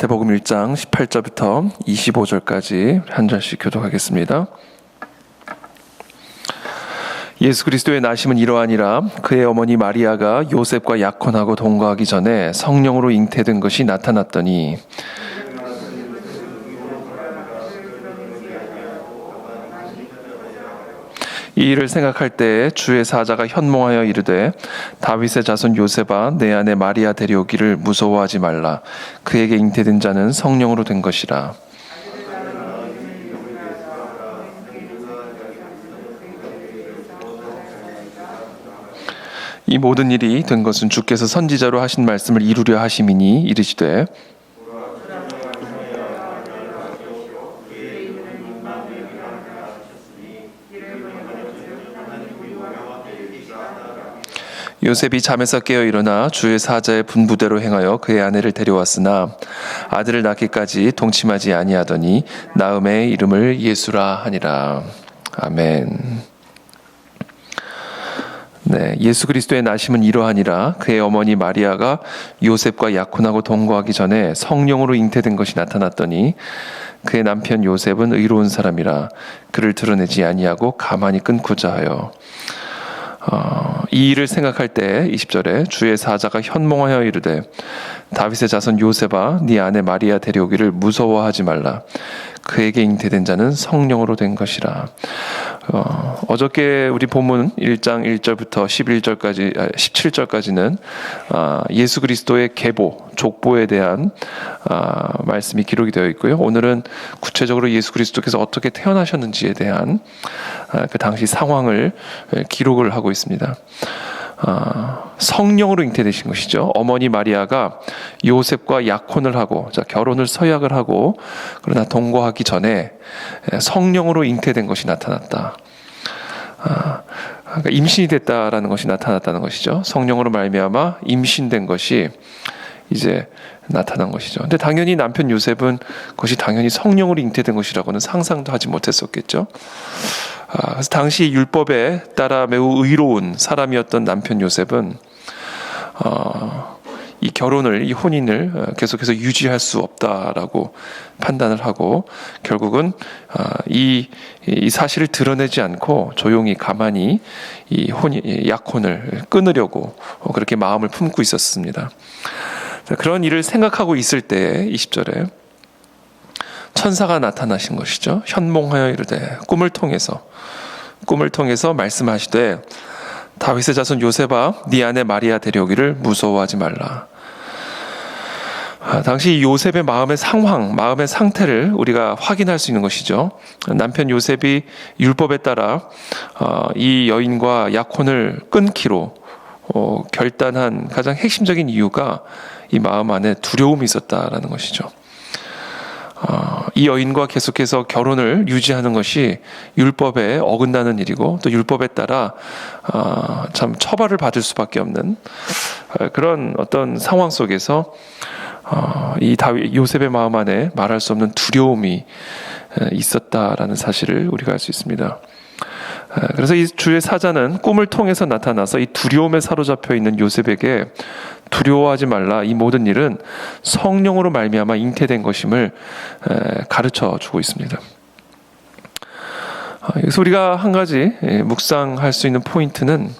마태복음 1장 18절부터 25절까지 한 절씩 교독하겠습니다. 예수 그리스도의 나심은 이러하니라 그의 어머니 마리아가 요셉과 약혼하고 동거하기 전에 성령으로 잉태된 것이 나타났더니 이 일을 생각할 때 주의 사자가 현몽하여 이르되 다윗의 자손 요셉아 내 안에 마리아 데려오기를 무서워하지 말라. 그에게 잉태된 자는 성령으로 된 것이라. 이 모든 일이 된 것은 주께서 선지자로 하신 말씀을 이루려 하심이니 이르시되 요셉이 잠에서 깨어 일어나 주의 사자의 분부대로 행하여 그의 아내를 데려왔으나 아들을 낳기까지 동침하지 아니하더니 나음의 이름을 예수라 하니라. 아멘. 네, 예수 그리스도의 나심은 이러하니라 그의 어머니 마리아가 요셉과 약혼하고 동거하기 전에 성령으로 잉태된 것이 나타났더니 그의 남편 요셉은 의로운 사람이라 그를 드러내지 아니하고 가만히 끊고자 하여 어, 이 일을 생각할 때 20절에 주의 사자가 현몽하여 이르되 다윗의 자손 요셉아 네 아내 마리아 데려오기를 무서워하지 말라 그에게 잉태된 자는 성령으로 된 것이라 어, 어저께 우리 본문 1장 1절부터 11절까지 17절까지는 아, 예수 그리스도의 계보 족보에 대한 아, 말씀이 기록이 되어 있고요 오늘은 구체적으로 예수 그리스도께서 어떻게 태어나셨는지에 대한 아, 그 당시 상황을 기록을 하고 있습니다. 아, 성령으로 잉태되신 것이죠. 어머니 마리아가 요셉과 약혼을 하고 자, 결혼을 서약을 하고 그러나 동거하기 전에 성령으로 잉태된 것이 나타났다. 아, 그러니까 임신이 됐다라는 것이 나타났다는 것이죠. 성령으로 말미암아 임신된 것이 이제 나타난 것이죠. 근데 당연히 남편 요셉은 그것이 당연히 성령으로 잉태된 것이라고는 상상도 하지 못했었겠죠. 아, 그래서 당시 율법에 따라 매우 의로운 사람이었던 남편 요셉은 어, 이 결혼을 이 혼인을 어, 계속해서 유지할 수 없다라고 판단을 하고 결국은 어, 이, 이 사실을 드러내지 않고 조용히 가만히 이 혼인 약혼을 끊으려고 어, 그렇게 마음을 품고 있었습니다. 그런 일을 생각하고 있을 때 20절에 천사가 나타나신 것이죠. 현몽하여 이르되 꿈을 통해서 꿈을 통해서 말씀하시되 다윗의 자손 요셉아 네 아내 마리아 데려오기를 무서워하지 말라. 아, 당시 요셉의 마음의 상황, 마음의 상태를 우리가 확인할 수 있는 것이죠. 남편 요셉이 율법에 따라 어, 이 여인과 약혼을 끊기로 어, 결단한 가장 핵심적인 이유가 이 마음 안에 두려움이 있었다라는 것이죠. 어, 이 여인과 계속해서 결혼을 유지하는 것이 율법에 어긋나는 일이고 또 율법에 따라 어, 참 처벌을 받을 수밖에 없는 어, 그런 어떤 상황 속에서 이 다윗 요셉의 마음 안에 말할 수 없는 두려움이 있었다라는 사실을 우리가 알 수 있습니다. 그래서 이 주의 사자는 꿈을 통해서 나타나서 이 두려움에 사로잡혀 있는 요셉에게 두려워하지 말라. 이 모든 일은 성령으로 말미암아 잉태된 것임을 가르쳐 주고 있습니다. 그래서 아, 우리가 한 가지 예, 묵상할 수 있는 포인트는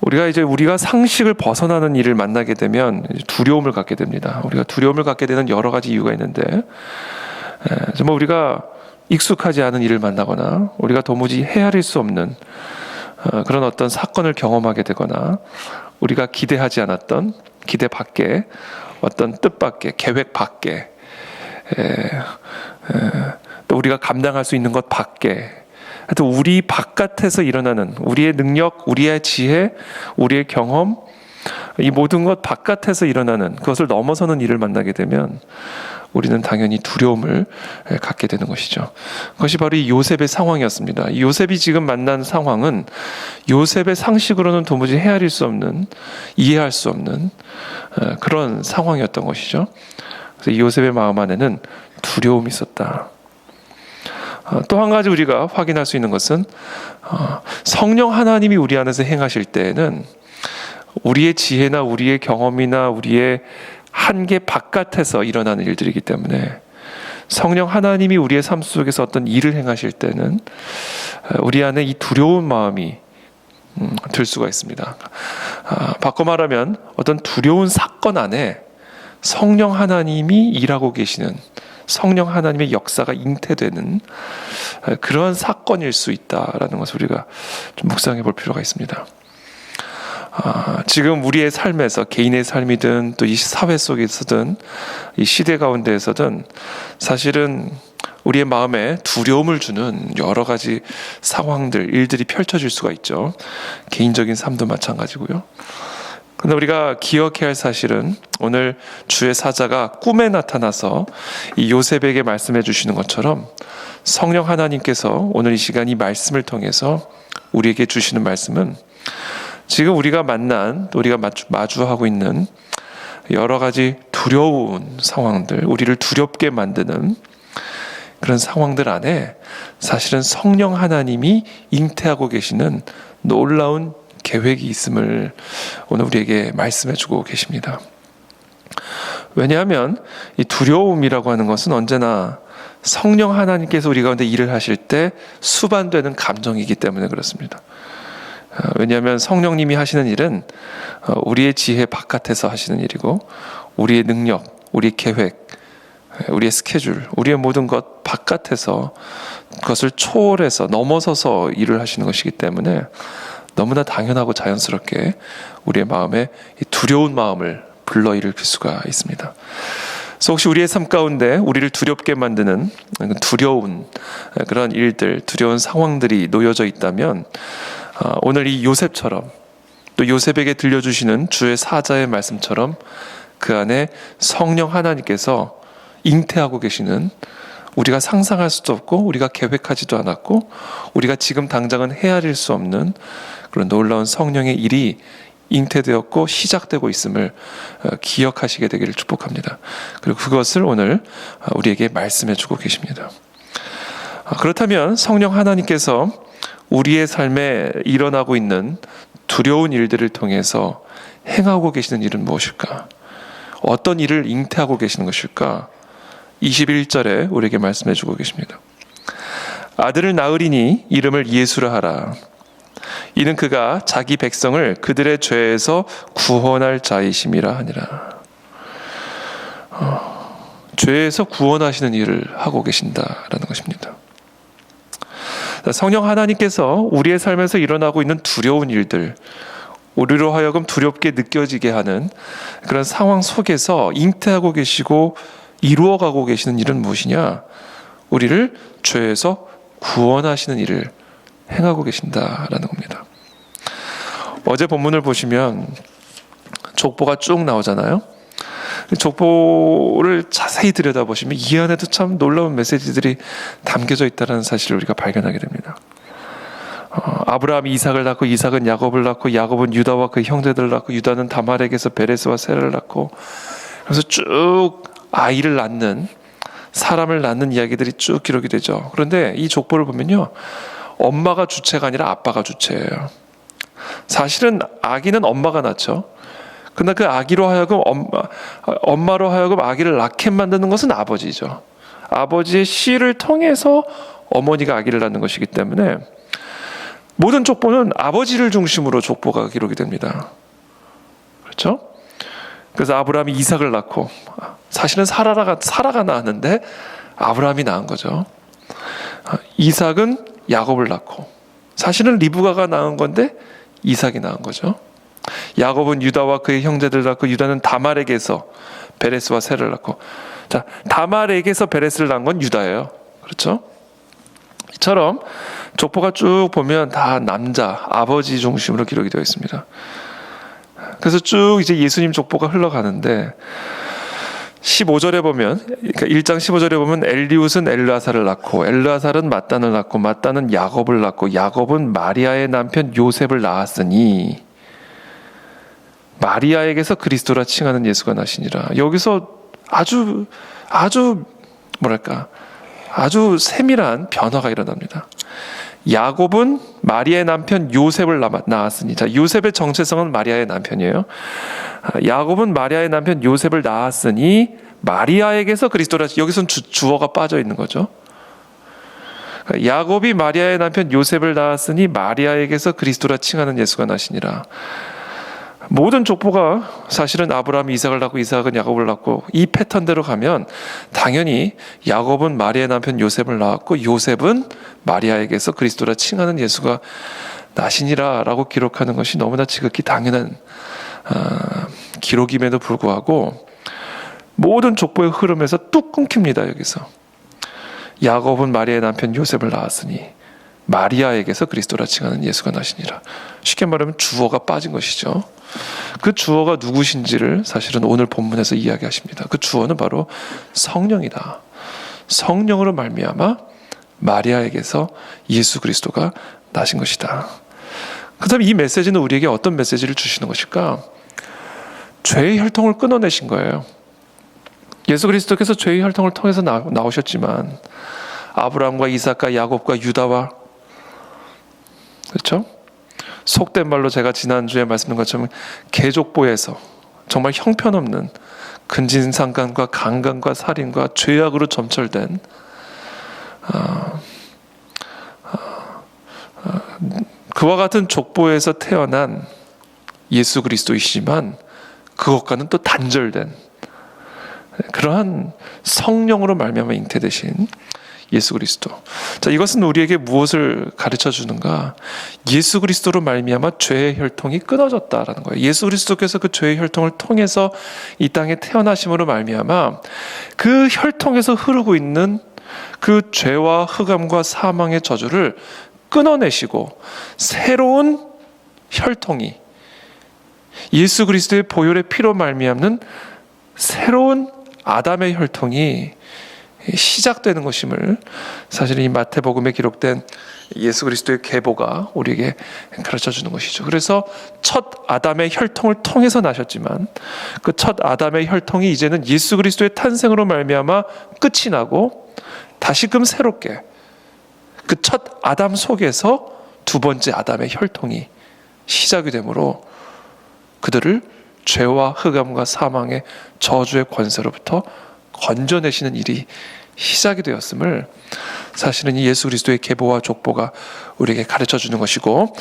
우리가 이제 우리가 상식을 벗어나는 일을 만나게 되면 두려움을 갖게 됩니다. 우리가 두려움을 갖게 되는 여러 가지 이유가 있는데 정말 우리가 익숙하지 않은 일을 만나거나 우리가 도무지 헤아릴 수 없는 어, 그런 어떤 사건을 경험하게 되거나 우리가 기대하지 않았던 기대 밖에 어떤 뜻 밖에 계획 밖에 에, 에, 또 우리가 감당할 수 있는 것 밖에. 하여튼 우리 바깥에서 일어나는 우리의 능력, 우리의 지혜, 우리의 경험 이 모든 것 바깥에서 일어나는 그것을 넘어서는 일을 만나게 되면 우리는 당연히 두려움을 갖게 되는 것이죠. 그것이 바로 이 요셉의 상황이었습니다. 요셉이 지금 만난 상황은 요셉의 상식으로는 도무지 헤아릴 수 없는, 이해할 수 없는 그런 상황이었던 것이죠. 그래서 요셉의 마음 안에는 두려움이 있었다. 어, 또한 가지 우리가 확인할 수 있는 것은 어, 성령 하나님이 우리 안에서 행하실 때에는 우리의 지혜나 우리의 경험이나 우리의 한계 바깥에서 일어나는 일들이기 때문에 성령 하나님이 우리의 삶 속에서 어떤 일을 행하실 때는 우리 안에 이 두려운 마음이 음, 들 수가 있습니다. 아, 바꿔 말하면 어떤 두려운 사건 안에 성령 하나님이 일하고 계시는 성령 하나님의 역사가 잉태되는 그러한 사건일 수 있다라는 것을 우리가 좀 묵상해 볼 필요가 있습니다. 아, 지금 우리의 삶에서 개인의 삶이든 또 이 사회 속에서든 이 시대 가운데에서든 사실은 우리의 마음에 두려움을 주는 여러 가지 상황들, 일들이 펼쳐질 수가 있죠. 개인적인 삶도 마찬가지고요. 근데 우리가 기억해야 할 사실은 오늘 주의 사자가 꿈에 나타나서 이 요셉에게 말씀해 주시는 것처럼 성령 하나님께서 오늘 이 시간 이 말씀을 통해서 우리에게 주시는 말씀은 지금 우리가 만난 우리가 마주, 하고 있는 여러 가지 두려운 상황들, 우리를 두렵게 만드는 그런 상황들 안에 사실은 성령 하나님이 잉태하고 계시는 놀라운 계획이 있음을 오늘 우리에게 말씀해 주고 계십니다. 왜냐하면 이 두려움이라고 하는 것은 언제나 성령 하나님께서 우리 가운데 일을 하실 때 수반되는 감정이기 때문에 그렇습니다. 어, 왜냐하면 성령님이 하시는 일은 어, 우리의 지혜 바깥에서 하시는 일이고 우리의 능력, 우리의 계획, 우리의 스케줄, 우리의 모든 것 바깥에서 그것을 초월해서 넘어서서 일을 하시는 것이기 때문에 너무나 당연하고 자연스럽게 우리의 마음에 두려운 마음을 불러일으킬 수가 있습니다. 그래서 혹시 우리의 삶 가운데 우리를 두렵게 만드는 두려운 그런 일들, 두려운 상황들이 놓여져 있다면 어, 오늘 이 요셉처럼 또 요셉에게 들려주시는 주의 사자의 말씀처럼 그 안에 성령 하나님께서 잉태하고 계시는 우리가 상상할 수도 없고 우리가 계획하지도 않았고 우리가 지금 당장은 헤아릴 수 없는 그런 놀라운 성령의 일이 잉태되었고 시작되고 있음을 어, 기억하시게 되기를 축복합니다. 그리고 그것을 오늘 어, 우리에게 말씀해 주고 계십니다. 그렇다면 성령 하나님께서 우리의 삶에 일어나고 있는 두려운 일들을 통해서 행하고 계시는 일은 무엇일까? 어떤 일을 잉태하고 계시는 것일까? 21절에 우리에게 말씀해 주고 계십니다. 아들을 낳으리니 이름을 예수라 하라. 이는 그가 자기 백성을 그들의 죄에서 구원할 자이심이라 하니라. 어, 죄에서 구원하시는 일을 하고 계신다라는 것입니다. 성령 하나님께서 우리의 삶에서 일어나고 있는 두려운 일들, 우리로 하여금 두렵게 느껴지게 하는 그런 상황 속에서 잉태하고 계시고 이루어가고 계시는 일은 무엇이냐? 우리를 죄에서 구원하시는 일을 행하고 계신다라는 겁니다. 어제 본문을 보시면 족보가 쭉 나오잖아요. 족보를 자세히 들여다보시면 이 안에도 참 놀라운 메시지들이 담겨져 있다는 사실을 우리가 발견하게 됩니다. 어, 아브라함이 이삭을 낳고 이삭은 야곱을 낳고 야곱은 유다와 그 형제들을 낳고 유다는 다말에게서 베레스와 세를 낳고 그래서 쭉 아이를 낳는 사람을 낳는 이야기들이 쭉 기록이 되죠. 그런데 이 족보를 보면요. 엄마가 주체가 아니라 아빠가 주체예요. 사실은 아기는 엄마가 낳죠. 그러나 그 아기로 하여금 엄마, 엄마로 하여금 아기를 낳게 만드는 것은 아버지죠. 아버지의 씨를 통해서 어머니가 아기를 낳는 것이기 때문에 모든 족보는 아버지를 중심으로 족보가 기록이 됩니다. 그렇죠? 그래서 아브라함이 이삭을 낳고 사실은 사라가 사라가 낳았는데 아브라함이 낳은 거죠. 이삭은 야곱을 낳고 사실은 리브가가 낳은 건데 이삭이 낳은 거죠. 야곱은 유다와 그의 형제들 낳고 유다는 다말에게서 베레스와 세를 낳고 자 다말에게서 베레스를 낳은 건 유다예요. 그렇죠? 이처럼 족보가 쭉 보면 다 남자 아버지 중심으로 기록이 되어 있습니다. 그래서 쭉 이제 예수님 족보가 흘러가는데 15절에 보면 그러니까 1장 15절에 보면 엘리웃은 엘르아사를 낳고 엘르아살은 마단을 낳고 마단은 야곱을 낳고 야곱은 마리아의 남편 요셉을 낳았으니 마리아에게서 그리스도라 칭하는 예수가 나시니라. 여기서 아주 아주 뭐랄까 아주 세밀한 변화가 일어납니다. 야곱은 마리아의 남편 요셉을 낳았으니 자 요셉의 정체성은 마리아의 남편이에요. 아, 야곱은 마리아의 남편 요셉을 낳았으니 마리아에게서 그리스도라 여기선 주, 주어가 빠져 있는 거죠. 그러니까 야곱이 마리아의 남편 요셉을 낳았으니 마리아에게서 그리스도라 칭하는 예수가 나시니라. 모든 족보가 사실은 아브라함이 이삭을 낳고 이삭은 야곱을 낳고 이 패턴대로 가면 당연히 야곱은 마리아의 남편 요셉을 낳았고 요셉은 마리아에게서 그리스도라 칭하는 예수가 나시니라라고 기록하는 것이 너무나 지극히 당연한 아, 기록임에도 불구하고 모든 족보의 흐름에서 뚝 끊깁니다 여기서. 야곱은 마리아의 남편 요셉을 낳았으니 마리아에게서 그리스도라 칭하는 예수가 나시니라. 쉽게 말하면 주어가 빠진 것이죠. 그 주어가 누구신지를 사실은 오늘 본문에서 이야기하십니다. 그 주어는 바로 성령이다. 성령으로 말미암아 마리아에게서 예수 그리스도가 나신 것이다. 그다음 이 메시지는 우리에게 어떤 메시지를 주시는 것일까? 죄의 혈통을 끊어내신 거예요. 예수 그리스도께서 죄의 혈통을 통해서 나, 나오셨지만 아브라함과 이삭과 야곱과 유다와 그렇죠? 속된 말로 제가 지난주에 말씀드린 것처럼 개족보에서 정말 형편없는 근진상간과 강간과 살인과 죄악으로 점철된 아, 아, 아, 그와 같은 족보에서 태어난 예수 그리스도이시지만 그것과는 또 단절된 그러한 성령으로 말미암아 잉태되신 예수 그리스도. 자, 이것은 우리에게 무엇을 가르쳐 주는가? 예수 그리스도로 말미암아 죄의 혈통이 끊어졌다라는 거예요. 예수 그리스도께서 그 죄의 혈통을 통해서 이 땅에 태어나심으로 말미암아 그 혈통에서 흐르고 있는 그 죄와 흑암과 사망의 저주를 끊어내시고 새로운 혈통이 예수 그리스도의 보혈의 피로 말미암는 새로운 아담의 혈통이 시작되는 것임을 사실 이 마태복음에 기록된 예수 그리스도의 계보가 우리에게 가르쳐 주는 것이죠. 그래서 첫 아담의 혈통을 통해서 나셨지만 그 첫 아담의 혈통이 이제는 예수 그리스도의 탄생으로 말미암아 끝이 나고 다시금 새롭게 그 첫 아담 속에서 두 번째 아담의 혈통이 시작이 되므로 그들을 죄와 흑암과 사망의 저주의 권세로부터 건져내시는 일이 시작이 되었음을 사실은 이 예수 그리스도의 계보와 족보가 우리에게 가르쳐 주는 것이고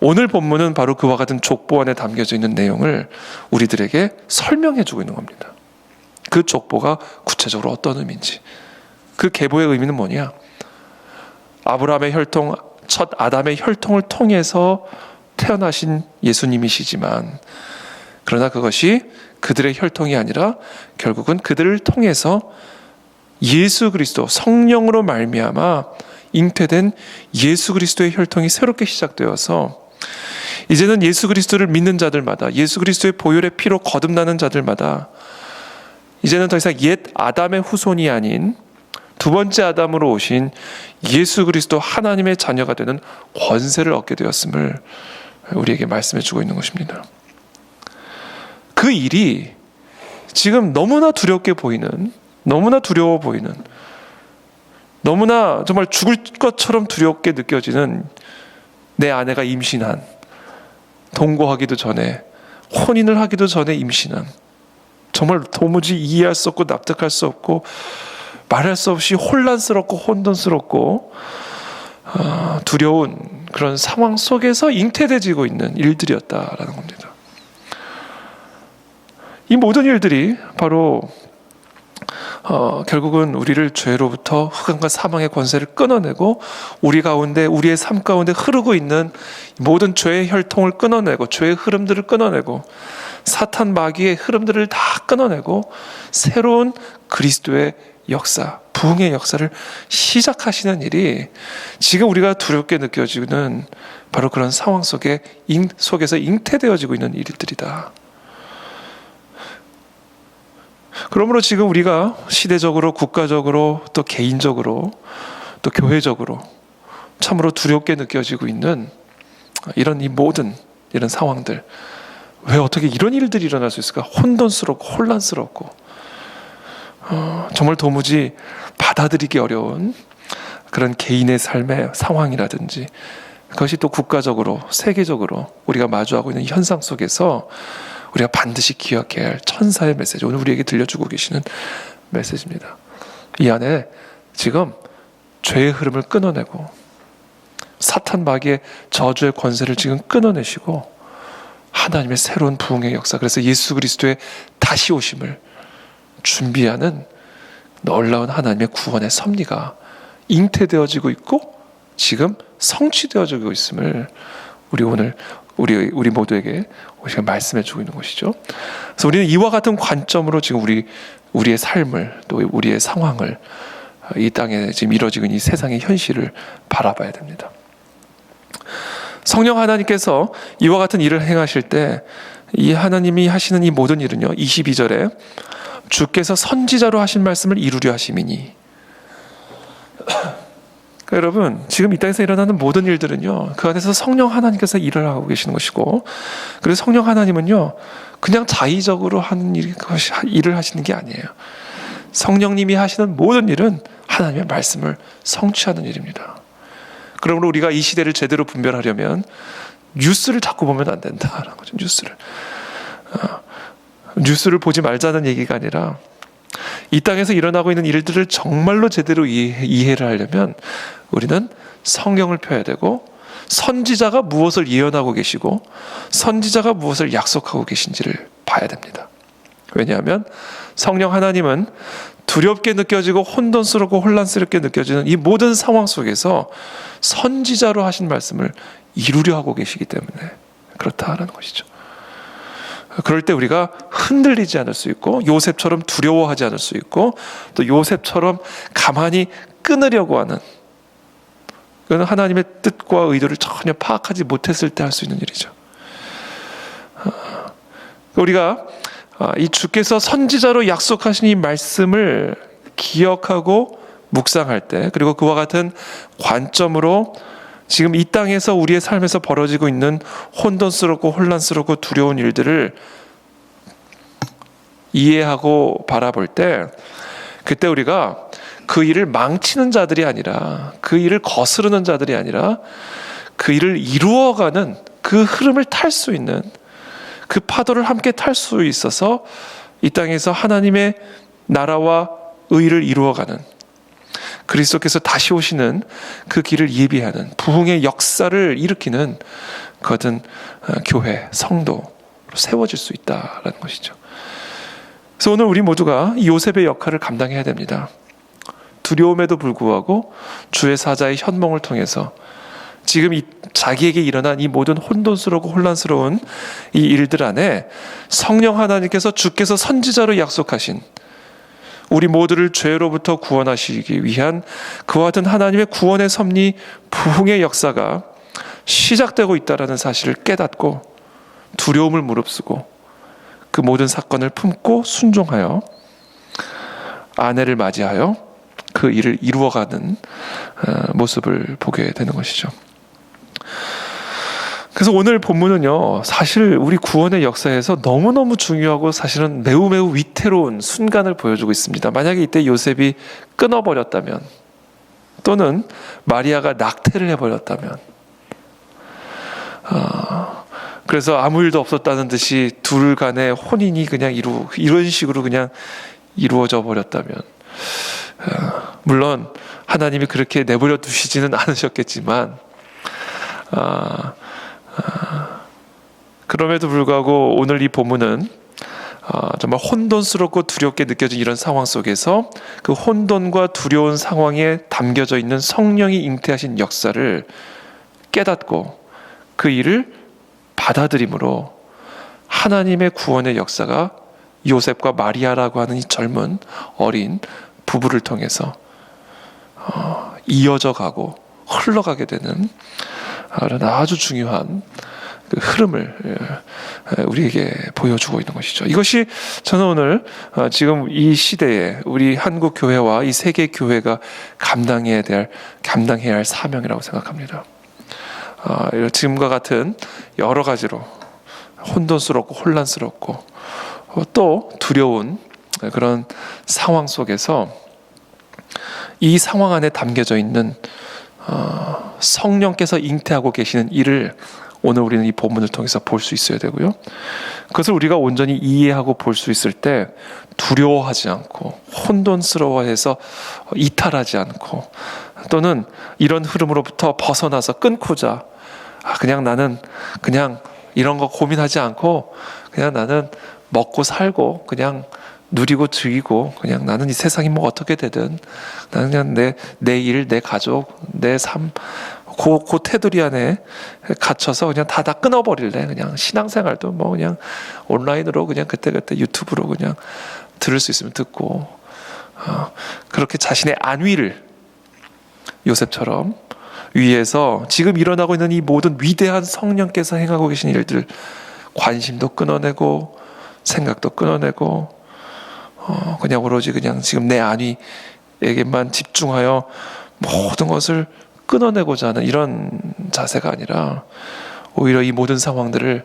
오늘 본문은 바로 그와 같은 족보 안에 담겨져 있는 내용을 우리들에게 설명해 주고 있는 겁니다. 그 족보가 구체적으로 어떤 의미인지 그 계보의 의미는 뭐냐? 아브라함의 혈통 첫 아담의 혈통을 통해서 태어나신 예수님이시지만 그러나 그것이 그들의 혈통이 아니라 결국은 그들을 통해서 예수 그리스도 성령으로 말미암아 잉태된 예수 그리스도의 혈통이 새롭게 시작되어서 이제는 예수 그리스도를 믿는 자들마다 예수 그리스도의 보혈의 피로 거듭나는 자들마다 이제는 더 이상 옛 아담의 후손이 아닌 두 번째 아담으로 오신 예수 그리스도 하나님의 자녀가 되는 권세를 얻게 되었음을 우리에게 말씀해 주고 있는 것입니다. 그 일이 지금 너무나 두렵게 보이는, 너무나 두려워 보이는, 너무나 정말 죽을 것처럼 두렵게 느껴지는 내 아내가 임신한, 동거하기도 전에, 혼인을 하기도 전에 임신한, 정말 도무지 이해할 수 없고 납득할 수 없고 말할 수 없이 혼란스럽고 혼돈스럽고 어, 두려운 그런 상황 속에서 잉태되지고 있는 일들이었다라는 겁니다. 이 모든 일들이 바로 어, 결국은 우리를 죄로부터 흑암과 사망의 권세를 끊어내고 우리 가운데 우리의 삶 가운데 흐르고 있는 모든 죄의 혈통을 끊어내고 죄의 흐름들을 끊어내고 사탄 마귀의 흐름들을 다 끊어내고 새로운 그리스도의 역사, 부흥의 역사를 시작하시는 일이 지금 우리가 두렵게 느껴지는 바로 그런 상황 속에 잉, 속에서 잉태되어지고 있는 일들이다. 그러므로 지금 우리가 시대적으로, 국가적으로, 또 개인적으로, 또 교회적으로 참으로 두렵게 느껴지고 있는 이런 이 모든 이런 상황들. 왜 어떻게 이런 일들이 일어날 수 있을까? 혼돈스럽고 혼란스럽고 어, 정말 도무지 받아들이기 어려운 그런 개인의 삶의 상황이라든지 그것이 또 국가적으로 세계적으로 우리가 마주하고 있는 현상 속에서 우리가 반드시 기억해야 할 천사의 메시지 오늘 우리에게 들려주고 계시는 메시지입니다. 이 안에 지금 죄의 흐름을 끊어내고 사탄 마귀의 저주의 권세를 지금 끊어내시고 하나님의 새로운 부흥의 역사 그래서 예수 그리스도의 다시 오심을 준비하는 놀라운 하나님의 구원의 섭리가 잉태되어지고 있고 지금 성취되어지고 있음을 우리 오늘 우리 우리 모두에게 우리가 말씀해 주고 있는 것이죠. 그래서 우리는 이와 같은 관점으로 지금 우리 우리의 삶을 또 우리의 상황을 이 땅에 지금 이루어지고 있는 이 세상의 현실을 바라봐야 됩니다. 성령 하나님께서 이와 같은 일을 행하실 때 이 하나님이 하시는 이 모든 일은요. 22절에 주께서 선지자로 하신 말씀을 이루려 하심이니 그러니까 여러분 지금 이 땅에서 일어나는 모든 일들은요 그 안에서 성령 하나님께서 일을 하고 계시는 것이고 그래서 성령 하나님은요 그냥 자의적으로 하는 일, 일을 하시는 게 아니에요. 성령님이 하시는 모든 일은 하나님의 말씀을 성취하는 일입니다. 그러므로 우리가 이 시대를 제대로 분별하려면 뉴스를 자꾸 보면 안 된다라는 거죠 뉴스를. 어, 뉴스를 보지 말자는 얘기가 아니라 이 땅에서 일어나고 있는 일들을 정말로 제대로 이해, 이해를 하려면 우리는 성경을 펴야 되고 선지자가 무엇을 예언하고 계시고 선지자가 무엇을 약속하고 계신지를 봐야 됩니다. 왜냐하면 성령 하나님은 두렵게 느껴지고 혼돈스럽고 혼란스럽게 느껴지는 이 모든 상황 속에서 선지자로 하신 말씀을 이루려 하고 계시기 때문에 그렇다라는 것이죠. 그럴 때 우리가 흔들리지 않을 수 있고 요셉처럼 두려워하지 않을 수 있고 또 요셉처럼 가만히 끊으려고 하는 그건 하나님의 뜻과 의도를 전혀 파악하지 못했을 때 할 수 있는 일이죠. 우리가 이 주께서 선지자로 약속하신 이 말씀을 기억하고 묵상할 때 그리고 그와 같은 관점으로 지금 이 땅에서 우리의 삶에서 벌어지고 있는 혼돈스럽고 혼란스럽고 두려운 일들을 이해하고 바라볼 때 그때 우리가 그 일을 망치는 자들이 아니라 그 일을 거스르는 자들이 아니라 그 일을 이루어가는 그 흐름을 탈 수 있는 그 파도를 함께 탈 수 있어서 이 땅에서 하나님의 나라와 의를 이루어가는 그리스도께서 다시 오시는 그 길을 예비하는 부흥의 역사를 일으키는 그것은 어, 교회 성도로 세워질 수 있다라는 것이죠. 그래서 오늘 우리 모두가 요셉의 역할을 감당해야 됩니다. 두려움에도 불구하고 주의 사자의 현몽을 통해서 지금 이 자기에게 일어난 이 모든 혼돈스럽고 혼란스러운 이 일들 안에 성령 하나님께서 주께서 선지자로 약속하신 우리 모두를 죄로부터 구원하시기 위한 그와 같은 하나님의 구원의 섭리 부흥의 역사가 시작되고 있다라는 사실을 깨닫고 두려움을 무릅쓰고 그 모든 사건을 품고 순종하여 아내를 맞이하여 그 일을 이루어가는 어, 모습을 보게 되는 것이죠. 그래서 오늘 본문은요, 사실 우리 구원의 역사에서 너무너무 중요하고 사실은 매우 매우 위태로운 순간을 보여주고 있습니다. 만약에 이때 요셉이 끊어버렸다면, 또는 마리아가 낙태를 해버렸다면, 어, 그래서 아무 일도 없었다는 듯이 둘 간의 혼인이 그냥 이루, 이런 식으로 그냥 이루어져 버렸다면, 어, 물론 하나님이 그렇게 내버려 두시지는 않으셨겠지만, 어, 그럼에도 불구하고 오늘 이 본문은 어, 정말 혼돈스럽고 두렵게 느껴진 이런 상황 속에서 그 혼돈과 두려운 상황에 담겨져 있는 성령이 잉태하신 역사를 깨닫고 그 일을 받아들임으로 하나님의 구원의 역사가 요셉과 마리아라고 하는 이 젊은 어린 부부를 통해서 어, 이어져 가고 흘러가게 되는 그런 아주 중요한 그 흐름을 예, 우리에게 보여주고 있는 것이죠. 이것이 저는 오늘 어, 지금 이 시대에 우리 한국 교회와 이 세계 교회가 감당해야 될 감당해야 할 사명이라고 생각합니다. 어, 지금과 같은 여러 가지로 혼돈스럽고 혼란스럽고 어, 또 두려운 그런 상황 속에서 이 상황 안에 담겨져 있는 어, 성령께서 잉태하고 계시는 일을 오늘 우리는 이 본문을 통해서 볼 수 있어야 되고요. 그것을 우리가 온전히 이해하고 볼 수 있을 때 두려워하지 않고 혼돈스러워해서 이탈하지 않고 또는 이런 흐름으로부터 벗어나서 끊고자 아, 그냥 나는 그냥 이런 거 고민하지 않고 그냥 나는 먹고 살고 그냥 누리고 즐기고 그냥 나는 이 세상이 뭐 어떻게 되든 나는 그냥 내 내 일, 내 가족, 내 삶, 그, 그 테두리 안에 갇혀서 그냥 다 다 끊어버릴래. 그냥 신앙생활도 뭐 그냥 온라인으로 그냥 그때그때 유튜브로 그냥 들을 수 있으면 듣고 어, 그렇게 자신의 안위를 요셉처럼 위에서 지금 일어나고 있는 이 모든 위대한 성령께서 행하고 계신 일들 관심도 끊어내고 생각도 끊어내고 어, 그냥 오로지 그냥 지금 내 안위에게만 집중하여 모든 것을 끊어내고자 하는 이런 자세가 아니라 오히려 이 모든 상황들을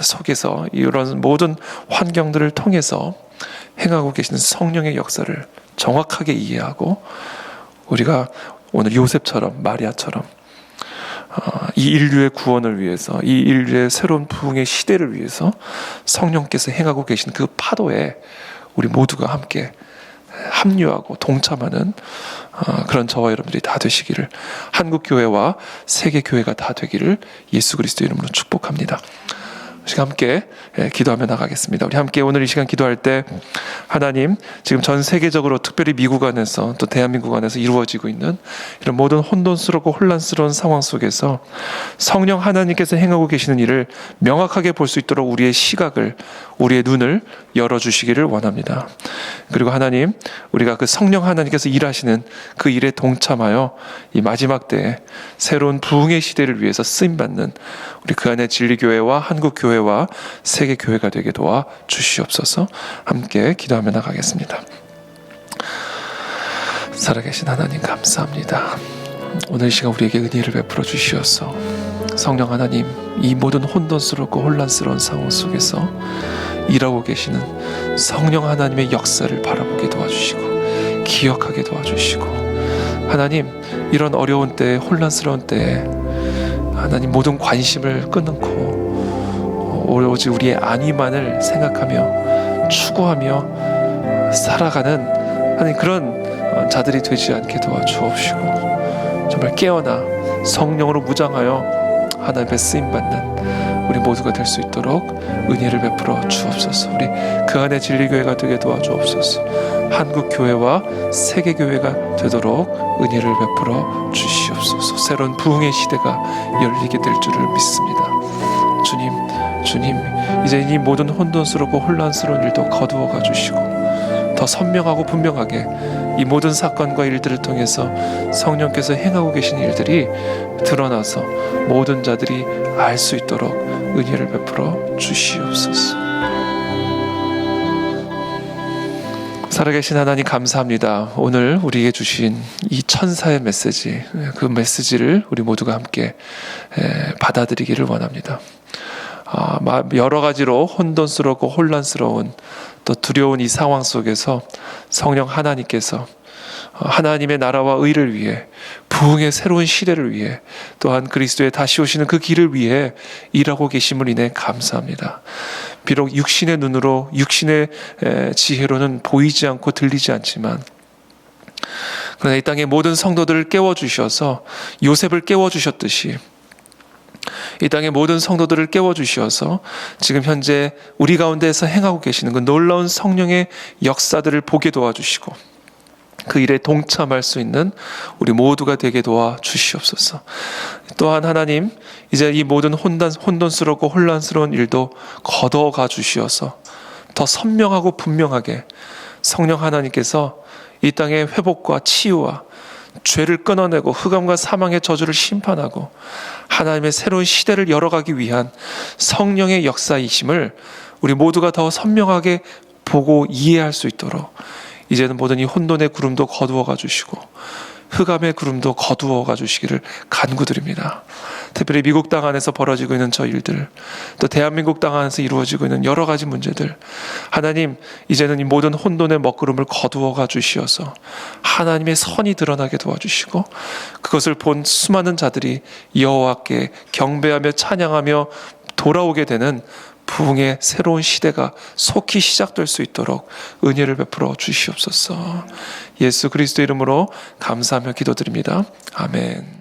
속에서 이런 모든 환경들을 통해서 행하고 계시는 성령의 역사를 정확하게 이해하고 우리가 오늘 요셉처럼 마리아처럼 어, 이 인류의 구원을 위해서 이 인류의 새로운 부흥의 시대를 위해서 성령께서 행하고 계신 그 파도에 우리 모두가 함께 합류하고 동참하는 어, 그런 저와 여러분들이 다 되시기를 한국 교회와 세계 교회가 다 되기를 예수 그리스도 이름으로 축복합니다. 시간 함께 예, 기도하며 나가겠습니다. 우리 함께 오늘 이 시간 기도할 때 하나님 지금 전 세계적으로 특별히 미국 안에서 또 대한민국 안에서 이루어지고 있는 이런 모든 혼돈스럽고 혼란스러운 상황 속에서 성령 하나님께서 행하고 계시는 일을 명확하게 볼 수 있도록 우리의 시각을 우리의 눈을 열어 주시기를 원합니다. 그리고 하나님 우리가 그 성령 하나님께서 일하시는 그 일에 동참하여 이 마지막 때에 새로운 부흥의 시대를 위해서 쓰임 받는 우리 그 안에 진리 교회와 한국 교회 와 세계 교회가 되게 도와 주시옵소서. 함께 기도하며 나가겠습니다. 살아계신 하나님 감사합니다. 오늘 이 시간 우리에게 은혜를 베풀어 주시옵소. 성령 하나님, 이 모든 혼돈스럽고 혼란스러운 상황 속에서 일하고 계시는 성령 하나님의 역사를 바라보게 도와주시고 기억하게 도와주시고 하나님 이런 어려운 때 혼란스러운 때에 하나님 모든 관심을 끊고 오로지 우리의 안위만을 생각하며 추구하며 살아가는 하나님 그런 자들이 되지 않게 도와주옵시고 정말 깨어나 성령으로 무장하여 하나님의 쓰임 받는 우리 모두가 될 수 있도록 은혜를 베풀어 주옵소서. 우리 그 안에 진리 교회가 되게 도와주옵소서. 한국 교회와 세계 교회가 되도록 은혜를 베풀어 주시옵소서. 새로운 부흥의 시대가 열리게 될 줄을 믿습니다. 주님, 주님, 이제 이 모든 혼돈스럽고 혼란스러운 일도 거두어 가 주시고 더 선명하고 분명하게 이 모든 사건과 일들을 통해서 성령께서 행하고 계신 일들이 드러나서 모든 자들이 알 수 있도록 은혜를 베풀어 주시옵소서. 살아계신 하나님 감사합니다. 오늘 우리에게 주신 이 천사의 메시지, 그 메시지를 우리 모두가 함께 받아들이기를 원합니다. 아, 여러 가지로 혼돈스럽고 혼란스러운 또 두려운 이 상황 속에서 성령 하나님께서 하나님의 나라와 의를 위해 부흥의 새로운 시대를 위해 또한 그리스도의 다시 오시는 그 길을 위해 일하고 계심을 인해 감사합니다. 비록 육신의 눈으로 육신의 지혜로는 보이지 않고 들리지 않지만 그러나 이 땅의 모든 성도들을 깨워 주셔서 요셉을 깨워 주셨듯이 이 땅의 모든 성도들을 깨워 주시어서 지금 현재 우리 가운데서 행하고 계시는 그 놀라운 성령의 역사들을 보게 도와주시고 그 일에 동참할 수 있는 우리 모두가 되게 도와 주시옵소서. 또한 하나님, 이제 이 모든 혼단, 혼돈스럽고 혼란스러운 일도 걷어가 주시어서 더 선명하고 분명하게 성령 하나님께서 이 땅의 회복과 치유와 죄를 끊어내고 흑암과 사망의 저주를 심판하고 하나님의 새로운 시대를 열어가기 위한 성령의 역사이심을 우리 모두가 더 선명하게 보고 이해할 수 있도록 이제는 모든 이 혼돈의 구름도 거두어 가 주시고 흑암의 구름도 거두어 가 주시기를 간구드립니다. 특별히 미국 땅 안에서 벌어지고 있는 저 일들, 또 대한민국 땅 안에서 이루어지고 있는 여러 가지 문제들, 하나님 이제는 이 모든 혼돈의 먹구름을 거두어가 주시어서 하나님의 선이 드러나게 도와주시고 그것을 본 수많은 자들이 여호와께 경배하며 찬양하며 돌아오게 되는 부흥의 새로운 시대가 속히 시작될 수 있도록 은혜를 베풀어 주시옵소서. 예수 그리스도 이름으로 감사하며 기도드립니다. 아멘.